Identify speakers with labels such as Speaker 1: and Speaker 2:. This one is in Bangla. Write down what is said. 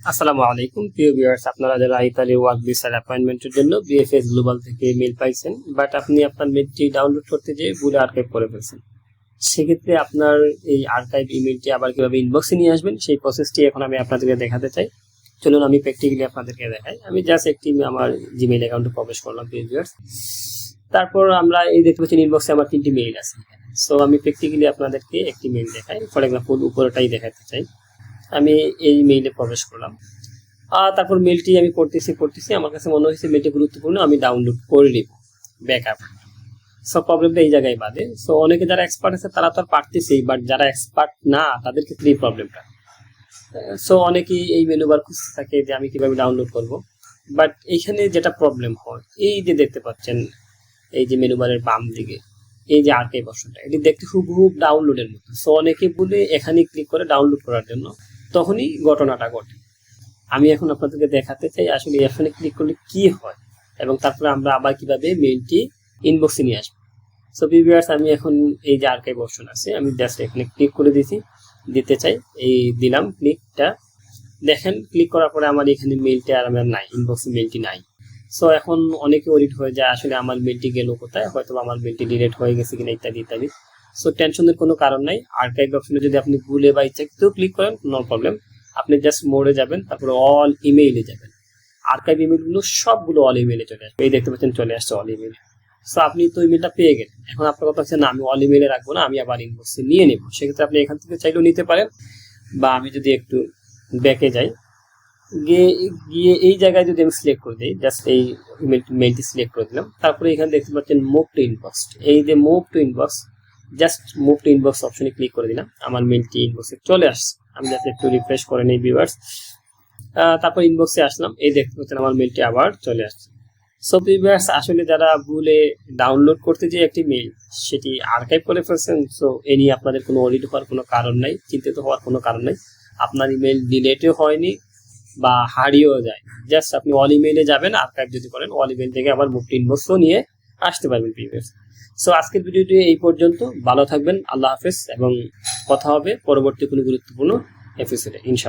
Speaker 1: আসসালামু আলাইকুম, প্রিয় ভিউয়ার্স আপনারা যারা ইতালি ওয়ার্ক ভিসার অ্যাপয়েন্টমেন্টের জন্য বিএফএস গ্লোবাল থেকে মেল পাইছেন বাট আপনি আপনার মেলটি ডাউনলোড করতে যেয়ে ভুলে আর্কাইভ করে ফেলছেন। সেক্ষেত্রে আপনার এই আর্কাইভ ইমেলটি আবার কীভাবে ইনবক্সে নিয়ে আসবেন, সেই প্রসেসটি এখন আমি আপনাদেরকে দেখাতে চাই। চলুন আমি প্র্যাকটিক্যালি আপনাদেরকে দেখাই। আমি জাস্ট একটি আমার জিমেইল অ্যাকাউন্টে প্রবেশ করলাম, প্রিয় ভিউয়ার্স তারপর আমরা এই দেখতে পাচ্ছি ইনবক্সে আমার তিনটি মেইল আছে। সো আমি প্র্যাকটিক্যালি আপনাদেরকে একটি মেইল দেখাই। ফর এক্সাম্পল উপরেটাই দেখাতে চাই। আমি এই মেইলে প্রবেশ করলাম। আর তারপর মেলটি আমি করতেছি করতেছি আমার কাছে মনে হয়েছে মেলটি গুরুত্বপূর্ণ, আমি ডাউনলোড করে নিব। ব্যাকআপ সো প্রবলেমটা এই জায়গায় বাদে। সো অনেকে যারা এক্সপার্ট আছে, তারা তো আর পারতেছেই বাট যারা এক্সপার্ট না তাদের ক্ষেত্রে এই প্রবলেমটা সো অনেকেই এই মেনু বার খুঁজতে থাকে যে আমি কীভাবে ডাউনলোড করব। বাট এইখানে যেটা প্রবলেম হয়, এই যে দেখতে পাচ্ছেন, এই যে মেনু বারের বাম দিকে, এই যে আর্কাইভ অপশনটা এটি দেখতে হুবহু ডাউনলোডের মতো। সো অনেকে বলে এখানে ক্লিক করে ডাউনলোড করার জন্য। তখনই ঘটনাটা ঘটে। আমি এখন আপনাদেরকে দেখাতে চাই আসলে এখানে ক্লিক করলে কি হয় এবং তারপরে আমরা আবার কীভাবে মেইলটি ইনবক্সে নিয়ে আসব। সো ভিউয়ার্স আমি এখন এই যে আর্কাইভ অপশন আছে, আমি জাস্ট এখানে ক্লিক করে দিছি দিতে চাই, এই দিলাম ক্লিকটা দেখেন ক্লিক করার পরে আমার এখানে মেইলটা আর আমার নাই ইনবক্সে মেইলটি নাই। সো এখন অনেকে ওরিট হয়ে যায়, আসলে আমার মেলটি গেল কোথায় হয়তো আমার মেলটি ডিলেট হয়ে গেছে কিনা ইত্যাদি ইত্যাদি। সো টেনশনের কোনো কারণ নাই। আর্কাইভ অপশনে যদি আপনি ভুলে বা ইচ্ছা কেউ ক্লিক করেন নো প্রবলেম আপনি জাস্ট মোড়ে যাবেন, তারপরে অল ইমেইলে যাবেন। আর্কাইভ ইমেলগুলো সবগুলো অল ইমেইলে চলে আসবে। এই দেখতে পাচ্ছেন চলে আসছে অল ইমেইলে সো আপনি তো ইমেলটা পেয়ে গেলেন। এখন আপনার কথা হচ্ছে, না, আমি অল ইমেইলে রাখব না, আমি আবার ইনবক্সে নিয়ে নেব। সেক্ষেত্রে আপনি এখান থেকে চাইলেও নিতে পারেন। বা আমি যদি একটু ব্যাকে যাই, গিয়ে গিয়ে এই জায়গায় যদি আমি সিলেক্ট করে দিই জাস্ট এই মেলটি সিলেক্ট করে দিলাম। তারপরে এখানে দেখতে পাচ্ছেন মুভ টু ইনবক্স এই যে move to inbox just move to inbox অপশনে ক্লিক করে দিলাম। আমার মেলটি ইনবক্সে চলে আসছে। আমি জাস্ট একটু রিফ্রেশ করে নিই ভিউয়ার্স তারপর ইনবক্সে আসলাম। এই দেখতে পাচ্ছেন আমার মেলটি আবার চলে আসছে। সো ভিউয়ার্স আসলে যারা ভুলে ডাউনলোড করতে যে একটি মেল সেটি আর্কাইভ করে ফেলছেন। সো এ নিয়ে আপনাদের কোনো অডিট হওয়ার কোনো কারণ নাই, চিন্তিত হওয়ার কোনো কারণ নাই। আপনার ইমেল ডিলেটও হয়নি বা হারিয়েও যায়। জাস্ট আপনি অল ইমেইলে যাবেন আর্কাইভ যদি করেন অল ইমেইল থেকে আবার মুফটি ইনবক্সও নিয়ে আসতে পারবেন প্রিভিয়াস সো আজকের ভিডিওটি এই পর্যন্ত। ভালো থাকবেন। আল্লাহ হাফেজ এবং কথা হবে পরবর্তী কোনো গুরুত্বপূর্ণ এপিসোডে ইনশাআল্লাহ।